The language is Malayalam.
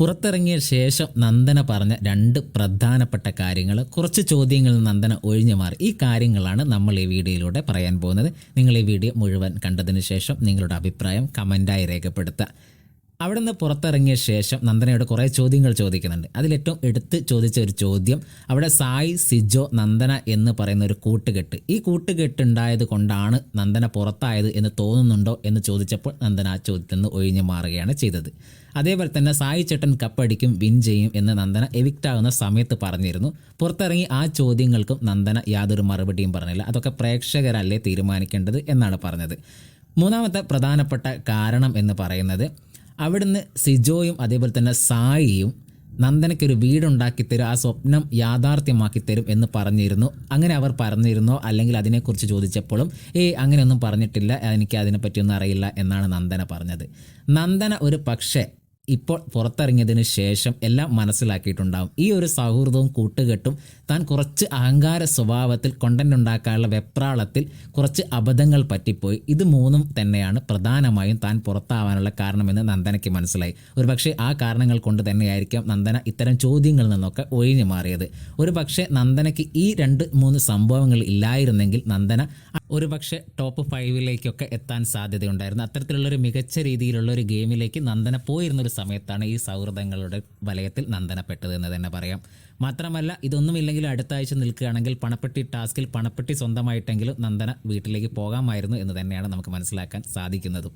പുറത്തിറങ്ങിയ ശേഷം നന്ദന പറഞ്ഞ രണ്ട് പ്രധാനപ്പെട്ട കാര്യങ്ങൾ കുറച്ച് ചോദ്യങ്ങളിൽ നന്ദന ഒഴിഞ്ഞു മാറി. ഈ കാര്യങ്ങളാണ് നമ്മൾ ഈ വീഡിയോയിലൂടെ പറയാൻ പോകുന്നത്. നിങ്ങൾ ഈ വീഡിയോ മുഴുവൻ കണ്ടതിന് ശേഷം നിങ്ങളുടെ അഭിപ്രായം കമന്റായി രേഖപ്പെടുത്തുക. അവിടെ നിന്ന് പുറത്തിറങ്ങിയ ശേഷം നന്ദനയോട് കുറേ ചോദ്യങ്ങൾ ചോദിക്കുന്നുണ്ട്. അതിലേറ്റവും എടുത്ത് ചോദിച്ച ഒരു ചോദ്യം അവിടെ സായി സിജോ നന്ദന എന്ന് പറയുന്ന ഒരു കൂട്ടുകെട്ട്. ഈ കൂട്ടുകെട്ട് ഉണ്ടായത് കൊണ്ടാണ് നന്ദന പുറത്തായത് എന്ന് തോന്നുന്നുണ്ടോ എന്ന് ചോദിച്ചപ്പോൾ നന്ദന ആ ചോദ്യത്തിൽ നിന്ന് ഒഴിഞ്ഞു മാറുകയാണ് ചെയ്തത്. അതേപോലെ തന്നെ സായി ചേട്ടൻ കപ്പടിക്കും വിൻ ചെയ്യും എന്ന് നന്ദന എവിക്റ്റാകുന്ന സമയത്ത് പറഞ്ഞിരുന്നു. പുറത്തിറങ്ങി ആ ചോദ്യങ്ങൾക്കും നന്ദന യാതൊരു മറുപടിയും പറഞ്ഞില്ല. അതൊക്കെ പ്രേക്ഷകരല്ലേ തീരുമാനിക്കേണ്ടത് എന്നാണ് പറഞ്ഞത്. മൂന്നാമത്തെ പ്രധാനപ്പെട്ട കാരണം എന്ന് പറയുന്നത് അവിടുന്ന് സിജോയും അതേപോലെ തന്നെ സായിയും നന്ദനയ്ക്ക് ഒരു വീടുണ്ടാക്കി തരും ആ സ്വപ്നം യാഥാർത്ഥ്യമാക്കി തരും എന്ന് പറഞ്ഞിരുന്നു. അങ്ങനെ അവർ പറഞ്ഞിരുന്നോ? അല്ലെങ്കിൽ അതിനെക്കുറിച്ച് ചോദിച്ചപ്പോഴും ഏയ് അങ്ങനെയൊന്നും പറഞ്ഞിട്ടില്ല. എനിക്ക് അതിനെപ്പറ്റിയൊന്നും അറിയില്ല എന്നാണ് നന്ദന പറഞ്ഞത്. നന്ദന ഒരു പക്ഷേ ഇപ്പോൾ പുറത്തിറങ്ങിയതിന് ശേഷം എല്ലാം മനസ്സിലാക്കിയിട്ടുണ്ടാവും. ഈ ഒരു സൗഹൃദവും കൂട്ടുകെട്ടും താൻ കുറച്ച് അഹങ്കാര സ്വഭാവത്തിൽ കൊണ്ടന്റ് ഉണ്ടാക്കാനുള്ള വെപ്രാളത്തിൽ കുറച്ച് അബദ്ധങ്ങൾ പറ്റിപ്പോയി. ഇത് മൂന്നും തന്നെയാണ് പ്രധാനമായും താൻ പുറത്താവാനുള്ള കാരണമെന്ന് നന്ദനയ്ക്ക് മനസ്സിലായി. ഒരുപക്ഷെ ആ കാരണങ്ങൾ കൊണ്ട് തന്നെയായിരിക്കാം നന്ദന ഇത്തരം ചോദ്യങ്ങളിൽ നിന്നൊക്കെ ഒഴിഞ്ഞു മാറിയത്. ഒരു പക്ഷേ നന്ദനയ്ക്ക് ഈ രണ്ട് മൂന്ന് സംഭവങ്ങൾ ഇല്ലായിരുന്നെങ്കിൽ നന്ദന ഒരുപക്ഷെ ടോപ്പ് ഫൈവിലേക്കൊക്കെ എത്താൻ സാധ്യതയുണ്ടായിരുന്നു. അത്തരത്തിലുള്ളൊരു മികച്ച രീതിയിലുള്ള ഒരു ഗെയിമിലേക്ക് നന്ദന പോയിരുന്നൊരു സമയത്താണ് ഈ സൗഹൃദങ്ങളുടെ വലയത്തിൽ നന്ദനപ്പെട്ടത് എന്ന് തന്നെ പറയാം. മാത്രമല്ല ഇതൊന്നുമില്ലെങ്കിൽ അടുത്ത ആഴ്ച നിൽക്കുകയാണെങ്കിൽ പണപ്പെട്ടി ടാസ്കിൽ പണപ്പെട്ടി സ്വന്തമായിട്ടെങ്കിലും നന്ദന വീട്ടിലേക്ക് പോകാമായിരുന്നു എന്ന് തന്നെയാണ് നമുക്ക് മനസ്സിലാക്കാൻ സാധിക്കുന്നതും.